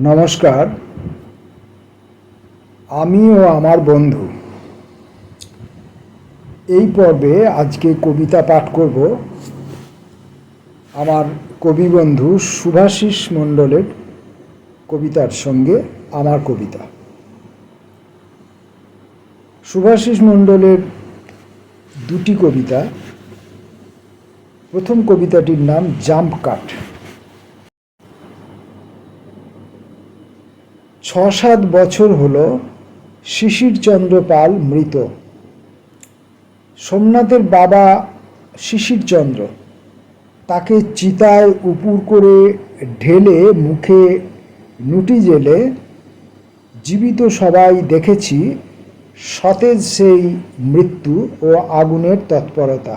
নমস্কার। আমি ও আমার বন্ধু। এই পর্বে আজকে কবিতা পাঠ করব আমার কবি বন্ধু সুভাষিস মণ্ডলের কবিতার সঙ্গে আমার কবিতা। সুভাষিস মণ্ডলের দুটি কবিতা। প্রথম কবিতাটির নাম জাম্প কাট ছ সাত বছর হল শিশিরচন্দ্র পাল মৃত। সোমনাথের বাবা শিশিরচন্দ্র তাকে চিতায় উপুর করে ঢেলে মুখে নুটি জেলে জীবিত সবাই দেখেছি সতেজ সেই মৃত্যু ও আগুনের তৎপরতা।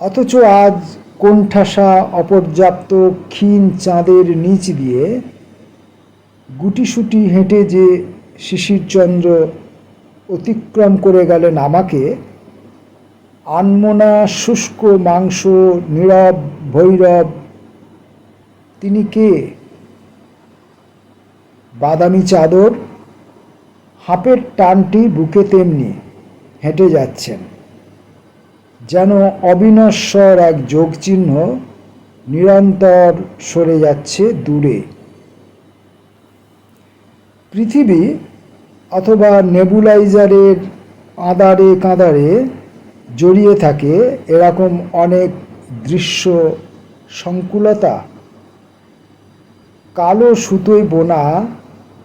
অথচ আজ কোণঠাসা অপর্যাপ্ত ক্ষীণ চাঁদের নিচ দিয়ে গুটিসুটি হেঁটে যে শিশিরচন্দ্র অতিক্রম করে গেলেন আমাকে, আনমনা শুষ্ক মাংস, নীরব ভৈরব, তিনি কে? বাদামি চাদর, হাঁপের টানটি বুকে তেমনি হেঁটে যাচ্ছেন। যেন অবিনশ্বর এক যোগচিহ্ন নিরন্তর সরে যাচ্ছে দূরে। পৃথিবী অথবা নেবুলাইজারের আদারে কাঁদারে জড়িয়ে থাকে এরকম অনেক দৃশ্য সংকুলতা। কালো সুতোয় বোনা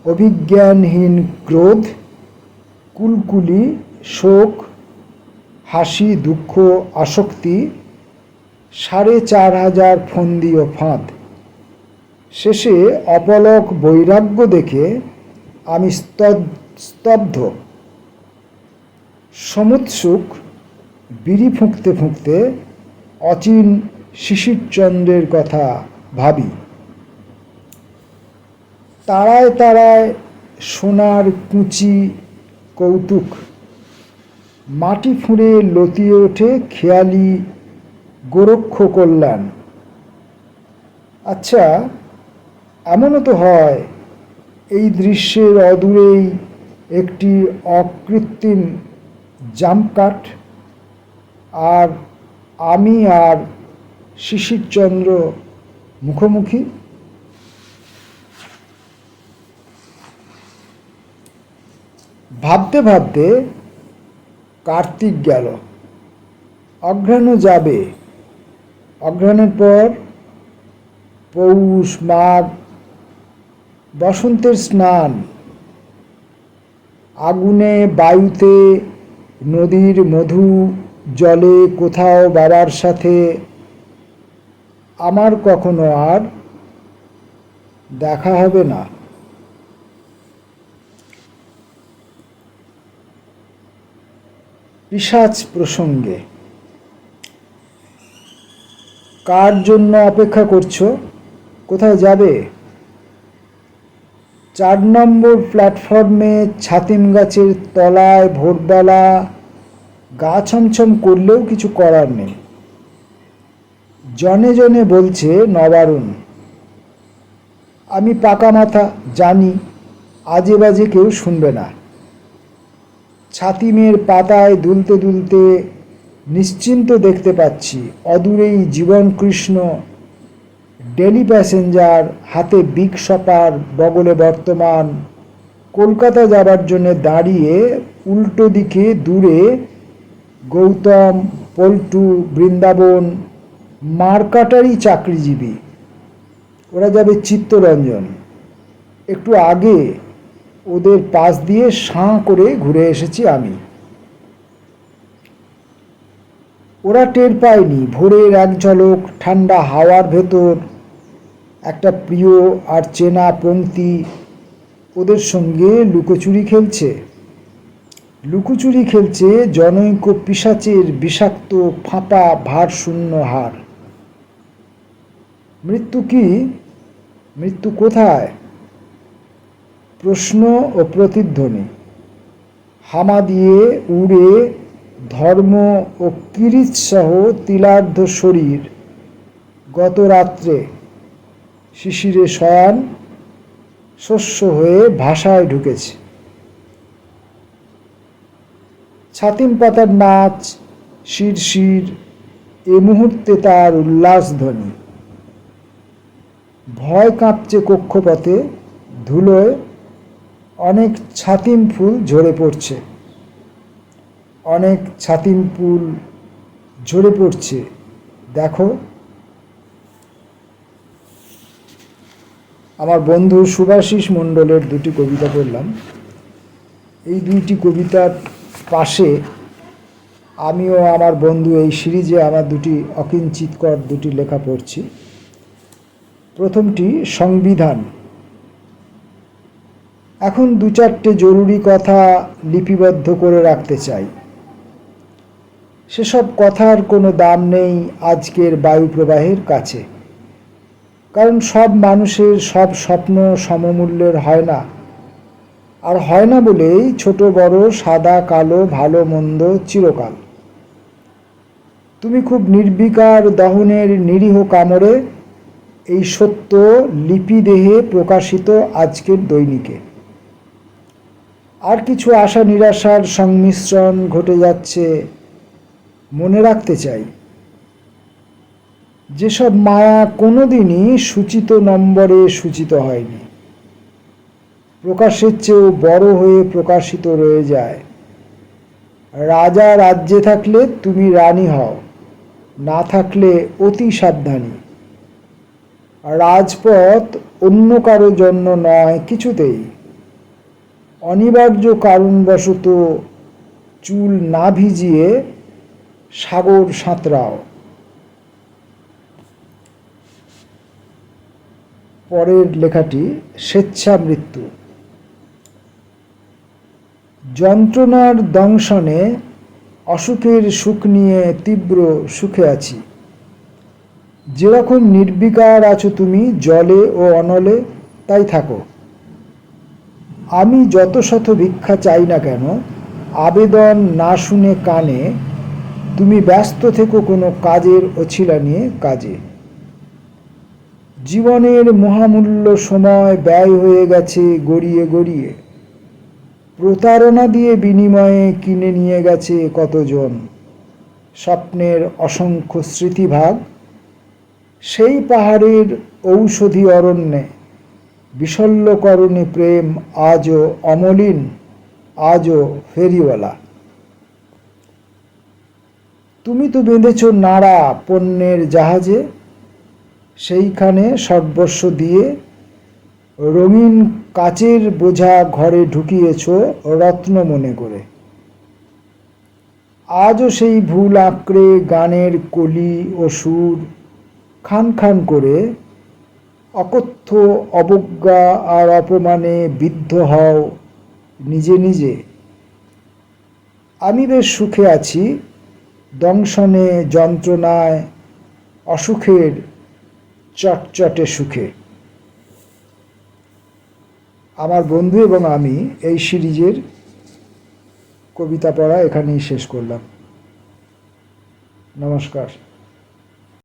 অভিজ্ঞানহীন ক্রোধ, কুলকুলি, শোক, হাসি, দুঃখ, আসক্তি, সাড়ে চার হাজার ফন্দি ও ফাঁদ। শেষে অপলক বৈরাগ্য দেখে আমি স্তব- স্তব্ধ। সমুৎসুক, বিড়ি ফুঁকতে ফুঁকতে অচিন শিশিরচন্দ্রের কথা ভাবি। তারায় তারায় সোনার কুচি কৌতুক। মাটি ফুঁড়ে লতিয়ে ওঠে খেয়ালি গোরক্ষ কল্যাণ। আচ্ছা এমনও তো হয় এই দৃশ্যের অদূরেই একটি অকৃত্রিম জাম্প আর আমি আর শিশিরচন্দ্র মুখোমুখি। ভাবতে ভাবতে কার্তিক গেল। অঘ্রাণও যাবে। অঘ্রাণের পর পৌষ, মাঘ বসন্তের স্নান। আগুনে বায়ুতে নদীর মধু জলে কোথাও বাবার সাথে। আমার কখনো আর দেখা হবে না। পিসাচ প্রসঙ্গে, কার জন্য অপেক্ষা করছ? কোথায় যাবে? চার নম্বর প্ল্যাটফর্মে ছাতিম গাছের তলায় ভোরবেলা গা ছমছম করলেও কিছু করার নেই। জনে জনে বলছে, নবারুণ, আমি পাকা মাথা, জানি, আজে বাজে কেউ শুনবে না। ছাতিমের পাতায় দুলতে দুলতে নিশ্চিন্ত দেখতে পাচ্ছি, অদূরেই জীবন কৃষ্ণ ডেলি প্যাসেঞ্জার হাতে বিগ শপার বগলে বর্তমান, কলকাতা যাবার জন্য দাঁড়িয়ে উল্টো দিকে দূরে গৌতম, পল্টু, বৃন্দাবন, মারকাটারি চাকরিজীবী। ওরা যাবে চিত্তরঞ্জন। একটু আগে ওদের পাশ দিয়ে সাঁ করে ঘুরে এসেছি আমি। ওরা টের পায়নি, ভোরের এক ঝলক, ঠান্ডা হাওয়ার ভেতর একটা প্রিয় আর চেনা পঙ্ক্তি ওদের সঙ্গে লুকোচুরি খেলছে। লুকোচুরি খেলছে জনৈক পিসাচের বিষাক্ত ফাঁপা ভারশূন্য হার। মৃত্যু কি? মৃত্যু কোথায়? প্রশ্ন ও প্রতিধ্বনি। হামা দিয়ে উড়ে ধর্ম ও কিরিচসহ তিলার্ধ শরীর গত রাত্রে শিশিরে শয়ান শস্য হয়ে ভাষায় ঢুকেছে। ছাতিম পাতার নাচ শিরশির এ মুহূর্তে তার উল্লাস ধ্বনি। ভয় কাঁপছে কক্ষপথে, ধুলোয় অনেক ছাতিম ফুল ঝরে পড়ছে। অনেক ছাতিম ফুল ঝরে পড়ছে, দেখো। আমার বন্ধু সুভাষিস মণ্ডলের দুটি কবিতা পড়লাম। এই দুইটি কবিতার পাশে আমিও আমার বন্ধু এই সিরিজে আমার দুটি অকিঞ্চিতকর দুটি লেখা পড়ছি। প্রথমটি, সংবিধান। এখন দু চারটে জরুরি কথা লিপিবদ্ধ করে রাখতে চাই। সেসব কথার কোনো দাম নেই আজকের বায়ু প্রবাহের কাছে। কারণ সব মানুষের সব স্বপ্ন সমমূল্যের হয় না। আর হয় না বলেই ছোট, বড়, সাদা, কালো, ভালো, মন্দ, চিরকাল। তুমি খুব নির্বিকার দহনের নিরীহ কামড়ে এই সত্য লিপি দেহে প্রকাশিত আজকের দৈনিকে। আর কিছু আশা নিরাশার সংমিশ্রণ ঘটে যাচ্ছে, মনে রাখতে চাই। যেসব মায়া কোনোদিনই সূচিত নম্বরে সূচিত হয়নি। প্রকাশের চেয়েও বড় হয়ে প্রকাশিত রয়ে যায়। রাজা রাজ্যে থাকলে তুমি রানী হও, না থাকলে অতি সাবধানী। রাজপথ অন্য কারও জন্য নয় কিছুতেই। অনিবার্য কারণবশত চুল না ভিজিয়ে সাগর সাঁতরাও। পরের লেখাটি স্বেচ্ছা মৃত্যু। যন্ত্রণার দংশনে অসুখের সুখ নিয়ে তীব্র সুখে আছি। যেরকম নির্বিকার আছো তুমি, জলে ও অনলে, তাই থাকো। আমি যত শত ভিক্ষা চাই না কেন, আবেদন না শুনে কানে, তুমি ব্যস্ত থেকো কোনো কাজের অছিলা নিয়ে কাজে। জীবনের মহামূল্য সময় ব্যয় হয়ে গেছে গড়িয়ে গড়িয়ে। প্রতারণা দিয়ে বিনিময়ে কিনে নিয়ে গেছে কতজন? স্বপ্নের অসংখ্য স্মৃতিভাগ। সেই পাহাড়ের ঔষধি অরণ্যে বিশল্যকরণে প্রেম আজও অমলিন, আজও ফেরিওয়ালা। তুমি তো বেঁধেছ নাড়া পণ্যের জাহাজে। সেইখানে সর্বস্ব দিয়ে রঙিন কাচের বোঝা ঘরে ঢুকিয়েছ রত্ন মনে করে। আজও সেই ভুল আঁকড়ে গানের কলি ও সুর খান খান করে অকথ্য অবজ্ঞা আর অপমানে বিদ্ধ হও নিজে নিজে। আমি বেশ সুখে আছি, দংশনে যন্ত্রণায় অসুখের চটচটে সুখে। আমার বন্ধু এবং আমি এই সিরিজের কবিতা পড়া এখানেই শেষ করলাম। নমস্কার।